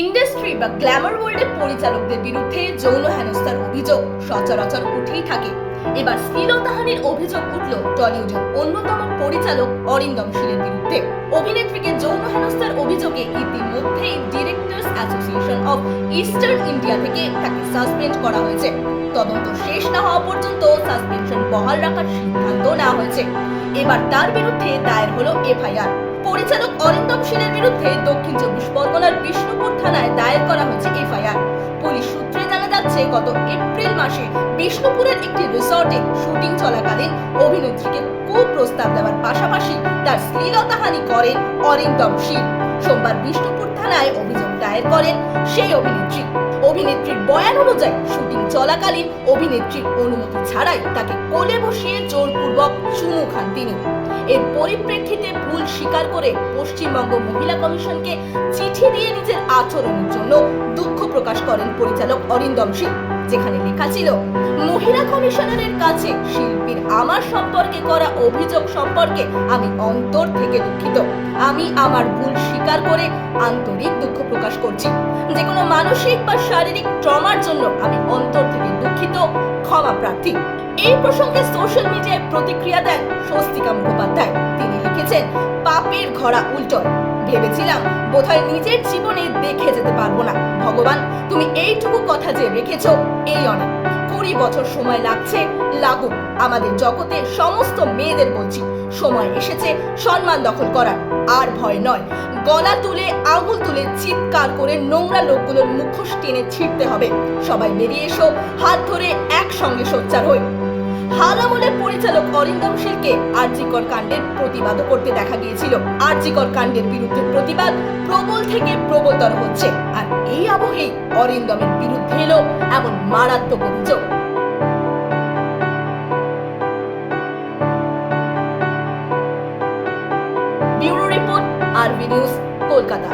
Industry বা Glamour ওয়ার্ল্ডের পরিচালকদের বিরুদ্ধে যৌন হেনস্থার অভিযোগ সচরাচর উঠেই থাকে। এবার শ্লীলতাহানির অভিযোগ উঠল টলিউডের অন্যতম পরিচালক অরিন্দম শীলের বিরুদ্ধে। অভিনেত্রীকে যৌন হেনস্থার অভিযোগে ইতিমধ্যেই directors association of eastern India থেকে তাকে সাসপেন্ড করা হয়েছে। তদন্ত শেষ না হওয়া পর্যন্ত সাসপেনশন বহাল রাখার সিদ্ধান্ত নেওয়া হয়েছে। এবার তার বিরুদ্ধে দায়ের হলো এফআইআর। পরিচালক অরিন্দম শীলের বিরুদ্ধে দক্ষিণ চব্বিশ পরগনার দায়ের করা হয়েছে এফআইআর। পুলিশ সূত্রে জানা যাচ্ছে, গত এপ্রিল মাসে বিষ্ণুপুরের একটি রিসর্টে শুটিং চলাকালীন অভিনেত্রীকে কুপ্রস্তাব দেওয়ার পাশাপাশি তার শ্লীলতাহানি করেন অরিন্দম সিং সোমবার বিষ্ণুপুর থানায় অভিযোগ দায়ের করেন সেই অভিনেত্রী। অভিনেত্রীর বয়ান অনুযায়ী শুটিং চলাকালীন অভিনেত্রীর অনুমতি ছাড়াই তাকে কোলে বসিয়ে জোরপূর্বক চুমু খান তিনি। এর পরিপ্রেক্ষিতে ভুল স্বীকার করে পশ্চিমবঙ্গ মহিলা কমিশনকে চিঠি দিয়ে নিজের আচরণের জন্য দুঃখ প্রকাশ করেন পরিচালক অরিন্দম শীল যেখানে লেখা ছিল, মহিলা কমিশনারের কাছে শিল্পীর আমার সম্পর্কে করা অভিযোগ সম্পর্কে আমি অন্তর থেকে দুঃখিত। আমি আমার ভুল স্বীকার করে আন্তরিক দুঃখ প্রকাশ করছি। যে কোনো মানসিক বা শারীরিক ট্রমার জন্য আমি অন্তর থেকে দুঃখিত। ক্ষমা প্রার্থী। এই প্রসঙ্গে সোশ্যাল মিডিয়ায় প্রতিক্রিয়া দেন স্বস্তিকা মুখোপাধ্যায়। তিনি লিখেছেন, পাপের ঘোড়া উল্টোয়। ভেবেছিলাম বোধহয় নিজের জীবনে দেখে যেতে পারব না। ভগবান, তুমি এইটুকু কথা যে রেখেছ, এই অনেক কুড়ি বছর সময় লাগছে, লাগুক। আমাদের জগতে সমস্ত মেয়েদের বলছি, সময় এসেছে, সম্মান দখল করার। আর ভয় নয়, গলা তুলে, আঙুল তুলে, চিৎকার করে নোংরা লোকগুলোর মুখোশ টেনে ছিঁড়তে হবে। সবাই বেরিয়ে এসো, হাত ধরে একসঙ্গে সোচ্চার হই। হাল আমলের পরিচালক অরিন্দম শীলকে আরজিকর কাণ্ডের প্রতিবাদও করতে দেখা গিয়েছিল। আরজিকর কাণ্ডের বিরুদ্ধে প্রতিবাদ প্রবল থেকে প্রবলতর হচ্ছে। আর এই আবহেই অরিন্দমের বিরুদ্ধে এলো এমন মারাত্মক অভিযোগ। Bureau report RB news Kolkata.